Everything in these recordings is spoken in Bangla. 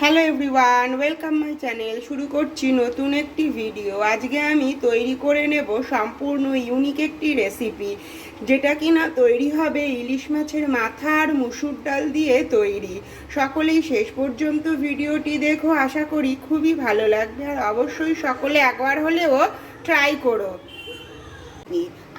Hello everyone welcome my channel শুরু করছি নতুন একটি ভিডিও আজকে আমি তৈরি করে নেব সম্পূর্ণ ইউনিক একটি রেসিপি যেটা কিনা তৈরি হবে ইলিশ মাছের মাথা আর মুসুর ডাল দিয়ে তৈরি। সকলেই শেষ পর্যন্ত ভিডিওটি দেখো, আশা করি খুবই ভালো লাগবে। আর অবশ্যই সকলে একবার হলেও ট্রাই করো।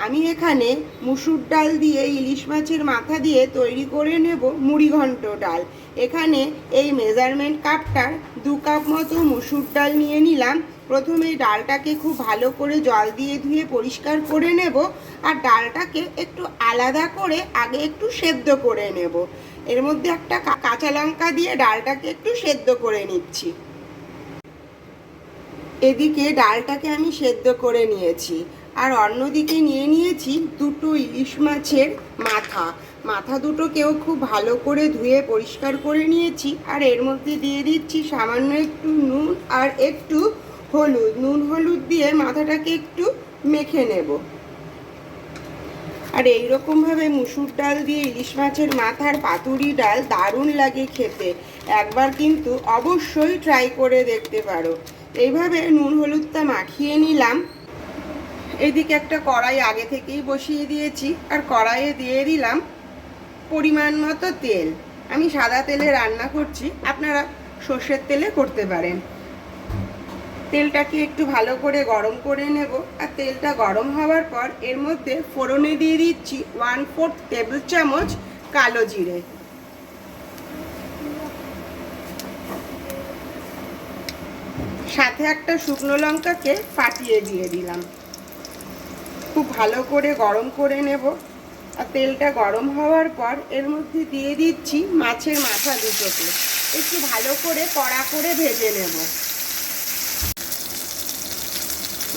আমি এখানে মুসুর ডাল দিয়ে, ইলিশ মাছের মাথা দিয়ে তৈরি করে নেব মুড়ি ঘন্ট ডাল। এখানে এই মেজারমেন্ট কাপটার দু কাপ মতো মুসুর ডাল নিয়ে নিলাম। প্রথমে ডালটাকে খুব ভালো করে জল দিয়ে ধুয়ে পরিষ্কার করে নেব আর ডালটাকে একটু আলাদা করে আগে একটু সেদ্ধ করে নেব। এর মধ্যে একটা কাঁচা লঙ্কা দিয়ে ডালটাকে একটু সেদ্ধ করে নিচ্ছি। এদিকে ডালটাকে আমি সেদ্ধ করে নিয়েছি। আর অন্যদিকে নিয়ে নিয়েছি দুটো ইলিশ মাছের মাথা। মাথা দুটোকেও খুব ভালো করে ধুয়ে পরিষ্কার করে নিয়েছি। আর এর মধ্যে দিয়ে দিচ্ছি সামান্য একটু নুন আর একটু হলুদ। নুন হলুদ দিয়ে মাথাটাকে একটু মেখে নেব। আর এইরকমভাবে মুসুর ডাল দিয়ে ইলিশ মাছের মাথার পাতুরি ডাল দারুণ লাগে খেতে। একবার কিন্তু অবশ্যই ট্রাই করে দেখতে পারো। এইভাবে নুন হলুদটা মাখিয়ে নিলাম। এদিকে একটা কড়াই আগে থেকেই বসিয়ে দিয়েছি। আর কড়াইয়ে দিয়ে দিলাম পরিমাণ মতো তেল। আমি সাদা তেলে রান্না করছি, আপনারা সর্ষের তেলে করতে পারেন। তেলটাকে একটু ভালো করে গরম করে নেব। আর তেলটা গরম হওয়ার পর এর মধ্যে ফোড়নে দিয়ে দিচ্ছি ওয়ান ফোর্থ টেবিল চামচ কালো জিরে। সাথে একটা শুকনো লঙ্কাকে ফাটিয়ে দিয়ে দিলাম। খুব ভালো করে গরম করে নেব। আর তেলটা গরম হওয়ার পর এর মধ্যে দিয়ে দিচ্ছি মাছের মাথা দুটোকে। একটু ভালো করে কড়া করে ভেজে নেব।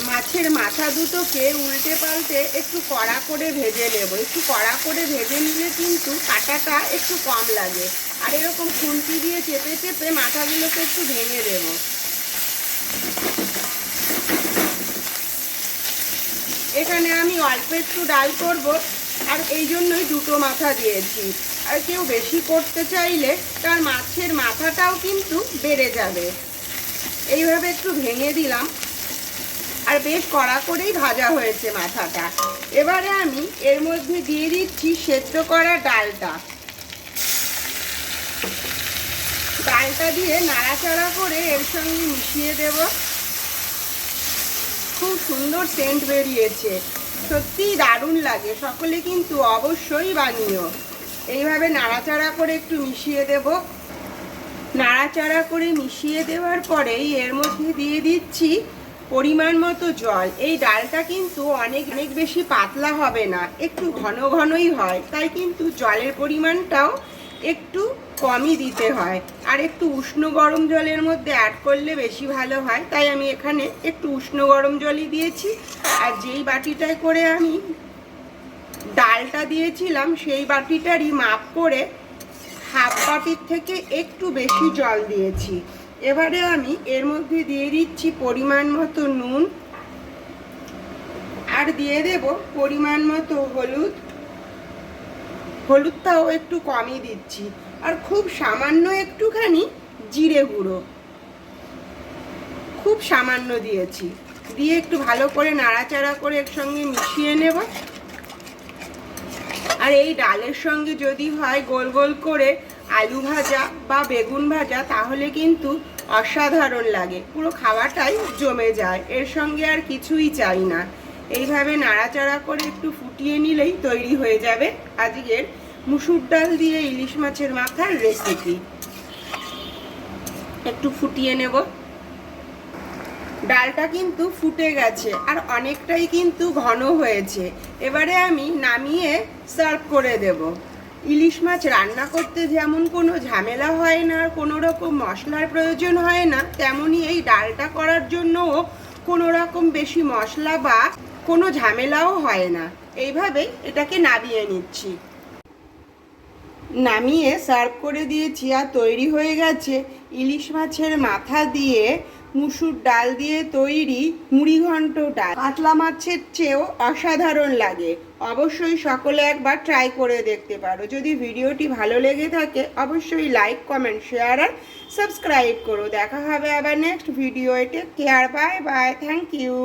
মাছের মাথা দুটোকে উল্টে পাল্টে একটু কড়া করে ভেজে নেব। একটু কড়া করে ভেজে নিলে কিন্তু কাটাটা একটু কম লাগে। আর এরকম খুন্তি দিয়ে চেপে চেপে মাথাগুলোকে একটু ভেঙে দেবো। এখানে আমি অল্প একটু ডাল করব, আর এই জন্যই দুটো মাথা দিয়েছি। আর কেউ বেশি করতে চাইলে তার মাছের মাথাটাও কিন্তু বেড়ে যাবে। এইভাবে একটু ভেঙে দিলাম। আর বেশ কড়া করেই ভাজা হয়েছে মাথাটা। এবারে আমি এর মধ্যে দিয়ে দিচ্ছি সেদ্ধ করা ডালটা। ডালটা দিয়ে নাড়াচাড়া করে এর সঙ্গে মিশিয়ে দেবো। খুব সুন্দর সেন্ট বেরিয়েছে। সত্যি দারুণ লাগে। সকলে কিন্তু অবশ্যই বানিও। এইভাবে নাড়াচাড়া করে একটু মিশিয়ে দেব। নাড়াচাড়া করে মিশিয়ে দেওয়ার পরেই এর মধ্যে দিয়ে দিচ্ছি পরিমাণ মতো জল। এই ডালটা কিন্তু অনেক অনেক বেশি পাতলা হবে না। একটু ঘন ঘনই হয়। তাই কিন্তু জলের পরিমাণটাও একটু কমই দিতে হয়। আর একটু উষ্ণ গরম জলের মধ্যে অ্যাড করলে বেশি ভালো হয়। তাই আমি এখানে একটু উষ্ণ গরম জলই দিয়েছি। আর যেই বাটিটায় করে আমি ডালটা দিয়েছিলাম, সেই বাটিটারই মাপ করে হাফ বাটির থেকে একটু বেশি জল দিয়েছি। এবারে আমি এর মধ্যে দিয়ে দিচ্ছি পরিমাণ মতো নুন। আর দিয়ে দেব পরিমাণ মতো হলুদ। হলুদটাও একটু কমই দিচ্ছি। আর খুব সামান্য একটুখানি জিরে গুঁড়ো। খুব সামান্য দিয়েছি। দিয়ে একটু ভালো করে নাড়াচাড়া করে এর সঙ্গে মিশিয়ে নেব। আর এই ডালের সঙ্গে যদি হয় গোল গোল করে আলু ভাজা বা বেগুন ভাজা, তাহলে কিন্তু অসাধারণ লাগে। পুরো খাওয়াটাই জমে যায়। এর সঙ্গে আর কিছুই চাই না। এইভাবে নাড়াচাড়া করে একটু ফুটিয়ে নিলেই তৈরি হয়ে যাবে আজকের মুসুর ডাল দিয়ে ইলিশ মাছের মাথার রেসিপি একটু ফুটিয়ে নেব। ডালটা কিন্তু ফুটে গেছে আর অনেকটাই কিন্তু ঘন হয়েছে। এবারে আমি নামিয়ে সার্ভ করে দেব। ইলিশ মাছ রান্না করতে যেমন কোনো ঝামেলা হয় না আর কোনো রকম মশলার প্রয়োজন হয় না তেমনই এই ডালটা করার জন্যও কোনো রকম বেশি মশলা বা কোনো ঝামেলাও হয় না। এইভাবে এটাকে নামিয়ে নিচ্ছি। নামিয়ে সার্ভ করে দিয়েছি আর তৈরি হয়ে গেছে ইলিশ মাছের মাথা দিয়ে মুসুর ডাল দিয়ে তৈরি মুড়ি ঘন্ট ডাল। কাতলা মাছের চেয়েও অসাধারণ লাগে। অবশ্যই সকলে একবার ট্রাই করে দেখতে পারো। যদি ভিডিওটি ভালো লেগে থাকে, অবশ্যই লাইক, কমেন্ট, শেয়ার আর সাবস্ক্রাইব করো। দেখা হবে আবার next video take care, bye bye. Thank you.